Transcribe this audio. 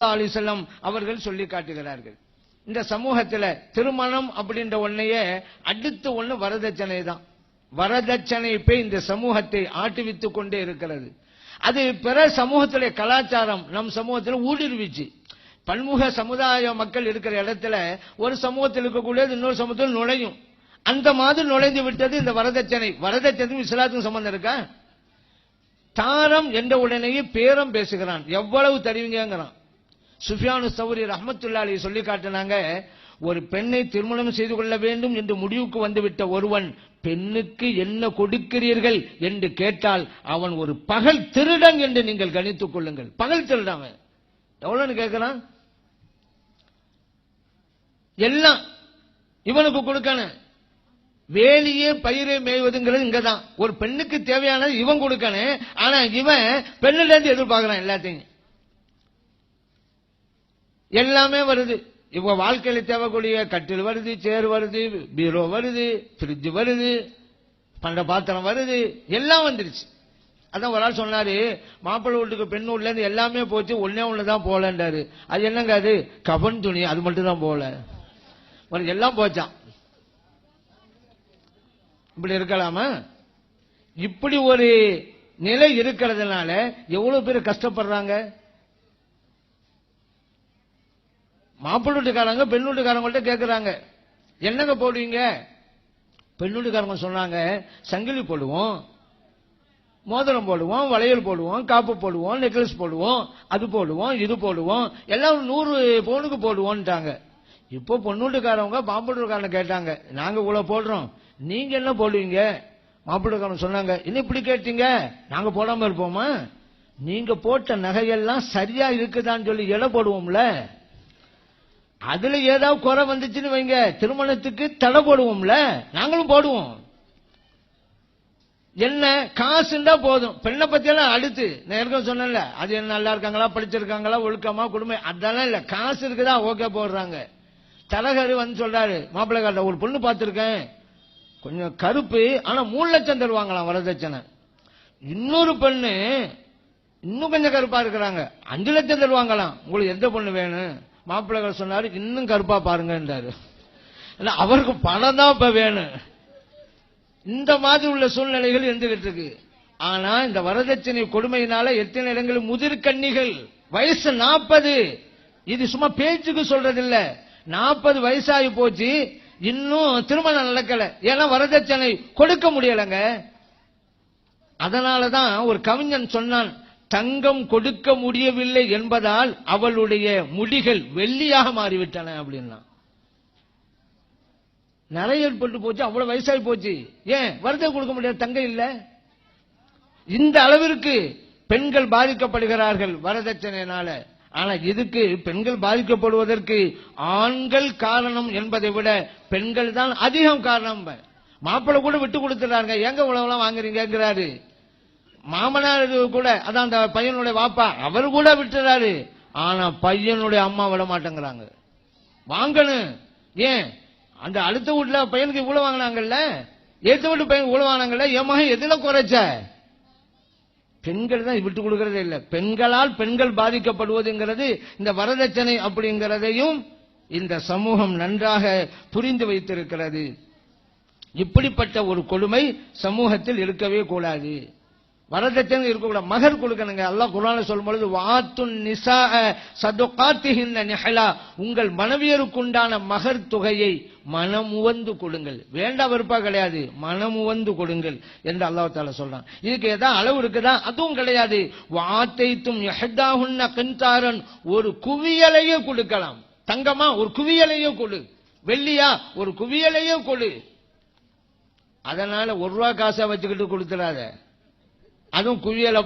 அலிசல்லம் அவர்கள் சொல்லி காட்டுகிறார்கள். இந்த சமூகத்துல திருமணம் அப்படின்ற ஒன்னையே அடுத்த ஒண்ணு வரதட்சணை தான். வரதட்சணை போய் இந்த சமூகத்தை ஆட்டுவித்துக் கொண்டே இருக்கிறது. அது பிற சமூகத்திலே கலாச்சாரம் நம் சமூகத்தில் ஊடுருவிச்சு. பன்முக சமுதாய மக்கள் இருக்கிற இடத்துல ஒரு சமூகத்தில் இருக்கக்கூடியது இன்னொரு சமூகத்தில் நுழையும். அந்த மாதிரி நுழைந்து விட்டது இந்த வரதட்சணை. வரதட்சணைக்கும் இஸ்லாத்துக்கும் சம்பந்தம் இருக்கா? தாரம் என்ற உடனேயே பேரம் பேசுகிறான். எவ்வளவு தருவீங்கிறான் சுஃபியானு சௌரி ரஹமத்துல்லாலி சொல்லி காட்டினாங்க ஒரு பெண்ணை திருமணம் செய்து கொள்ள வேண்டும் என்று முடிவுக்கு வந்துவிட்ட ஒருவன் பெண்ணுக்கு என்ன கொடுக்கிறீர்கள்? என்று கேட்டால் அவன் ஒரு பகல் திருடன் என்று நீங்கள் கணித்துக் கொள்ளுங்கள். பகல் திருடன் அவன். எவ்வளவு கேட்கிறான் எல்லாம் இவனுக்கு கொடுக்கணும் வேலியே பயிரை மேய்வதுங்கிறது இங்கதான். ஒரு பெண்ணுக்கு தேவையானது இவன் கொடுக்கணும் ஆனா இவன் பெண்ணுல இருந்து எல்லாத்தையும். எல்லாமே வருது. இவங்க வாழ்க்கையில தேவைக்கூடிய கட்டில் வருது சேர் வருது பீரோ வருது ஃப்ரிட்ஜ் வருது பண்ட பாத்திரம் வருது எல்லாம் வந்துருச்சு. அதான் ஒரு ஆள் சொன்னாரு மாப்பிள்ளை வீட்டுக்கு பெண் வீட்ல இருந்து எல்லாமே போச்சு ஒன்னே ஒண்ணுதான் போலன்றாரு அது என்னங்க அது? கபன் துணி அது மட்டும் தான் போல ஒரு எல்லாம் போச்சான் இப்படி இருக்கலாமா? இப்படி ஒரு நிலை இருக்கிறதுனால எவ்வளவு பேர் கஷ்டப்படுறாங்க? மாப்பிள்ளை வீட்டுக்காரங்க பெண் வீட்டுக்காரங்கள்ட்ட கேட்கிறாங்க என்னங்க போடுவீங்க? பெண் வீட்டுக்காரங்க சொன்னாங்க சங்கிலி போடுவோம் மோதிரம் போடுவோம் வளையல் போடுவோம் காப்பு போடுவோம் நெக்லஸ் போடுவோம் அது போடுவோம் இது போடுவோம் எல்லாம் நூறு பவுனுக்கு போடுவோம்ட்டாங்க இப்போ பொண்ணுட்டுக்காரவங்க மாப்பிள்ளைக்காரங்க கேட்டாங்க நாங்க இவ்வளவு போடுறோம் நீங்க என்ன போடுவீங்க? மாப்பிள்ளைக்காரங்க சொன்னாங்க என்ன இப்படி கேட்டீங்க? நாங்க போடாம இருப்போமா? நீங்க போட்ட நகையெல்லாம் சரியா இருக்குதான்னு சொல்லி எடை போடுவோம்ல. அதுல ஏதாவது குறை வந்துச்சுன்னு வைங்க. திருமணத்துக்கு தடை போடுவோம்ல. நாங்களும் போடுவோம். என்ன காசுண்டா போதும். பெண்ணை பத்தியெல்லாம் அடுத்து நான் ஏற்கனவே சொன்னேன்ல அது என்ன நல்லா இருக்காங்களா படிச்சிருக்காங்களா ஒழுக்கமா குடும்பம் அதெல்லாம் இல்ல. காசு இருக்குதா ஓகே போடுறாங்க. தலகரு வந்து சொல்றாரு மாப்பிள்ளை காட்ட ஒரு பொண்ணு பார்த்திருக்கேன். கொஞ்சம் கருப்பு ஆனா மூணு லட்சம் தருவாங்களாம் வரதட்சணை. இன்னொரு பெண்ணு இன்னும் கொஞ்சம் கருப்பா இருக்கிறாங்க. அஞ்சு லட்சம் தருவாங்களாம். உங்களுக்கு எந்த பொண்ணு வேணும்? மாப்பிள்ளைகள் சொன்னாரு இன்னும் கருப்பா பாருங்கன்றாரு. ஏன்னா அவருக்கு பணம் தான் இப்ப வேணும். இந்த மாதிரி உள்ள சூழ்நிலைகள் இருந்துகிட்டு இருக்கு. ஆனா இந்த வரதட்சணை கொடுமையினால எத்தனை இடங்களில் முதிர்கன்னிகள் வயசு நாற்பது இது சும்மா பேச்சுக்கு சொல்றது இல்ல நாற்பது வயசாகி போச்சு. இன்னும் திருமணம் நடக்கல. ஏன்னா வரதட்சணை கொடுக்க முடியலங்க. அதனாலதான் ஒரு கவிஞன் சொன்னான் தங்கம் கொடுக்க முடியவில்லை என்பதால் அவளுடைய முடிகள் வெள்ளியாக மாறிவிட்டன அப்படின்னா. நிறைய ஏற்பட்டு போச்சு அவ்வளவு வயசாகி போச்சு. ஏன்? வருத்தம் கொடுக்க முடியாது தங்கம் இல்ல. இந்த அளவிற்கு பெண்கள் பாதிக்கப்படுகிறார்கள் வரதட்சணையினால. ஆனா இதுக்கு பெண்கள் பாதிக்கப்படுவதற்கு ஆண்கள் காரணம் என்பதை விட பெண்கள் தான் அதிகம் காரணம். மாப்பிள்ளை கூட விட்டு கொடுத்துறாங்க எங்க உழவெல்லாம் வாங்குறீங்கிறாரு மாமனார் கூட அதான் அந்த பையனுடைய வாப்பா அவர் கூட விட்டுறாரு. ஆனா பையனுடைய அம்மா விட மாட்டேங்கிறாங்க வாங்கணும். ஏன்? அந்த அடுத்த வீட்டுல பையனுக்கு இவ்வளவு வாங்கினாங்கல்ல? ஏத்த வீட்டு பையன் இவ்வளவு வாங்கினாங்கல்ல? என் மகன் எதுல குறைச்ச? பெண்கள் தான் விட்டு கொடுக்கறதே இல்லை. பெண்களால் பெண்கள் பாதிக்கப்படுவதுங்கிறது இந்த வரதட்சணை அப்படிங்கிறதையும் இந்த சமூகம் நன்றாக புரிந்து வைத்திருக்கிறது. இப்படிப்பட்ட ஒரு கொடுமை சமூகத்தில் இருக்கவே கூடாது. வரதட்சணை இருக்கக்கூடாது. மகர் கொடுக்கணுங்க. அல்லாஹ் குரான சொல்லும் பொழுது வாத்துன் நிசா சதுகாத்திஹின்ன உங்கள் மனைவியருக்குண்டான மகர் தொகையை மனமுவந்து கொடுங்கள். வேண்டாம் வெறுப்பா கிடையாது. மனமுவந்து கொடுங்கள் என்று அல்லாஹ் தால சொல்றான். இதுக்கு ஏதாவது அளவு இருக்குதா? அதுவும் கிடையாது. வாத்தைத்தும் எஹதாஹுன்ன கண்தாரன் ஒரு குவியலையே கொடுக்கலாம். தங்கமா? ஒரு குவியலையே கொடு. வெள்ளியா? ஒரு குவியலையே கொடு. அதனால ஒரு ரூபா காசா வச்சுக்கிட்டு கொடுத்துடாத அதுவும் குவியலை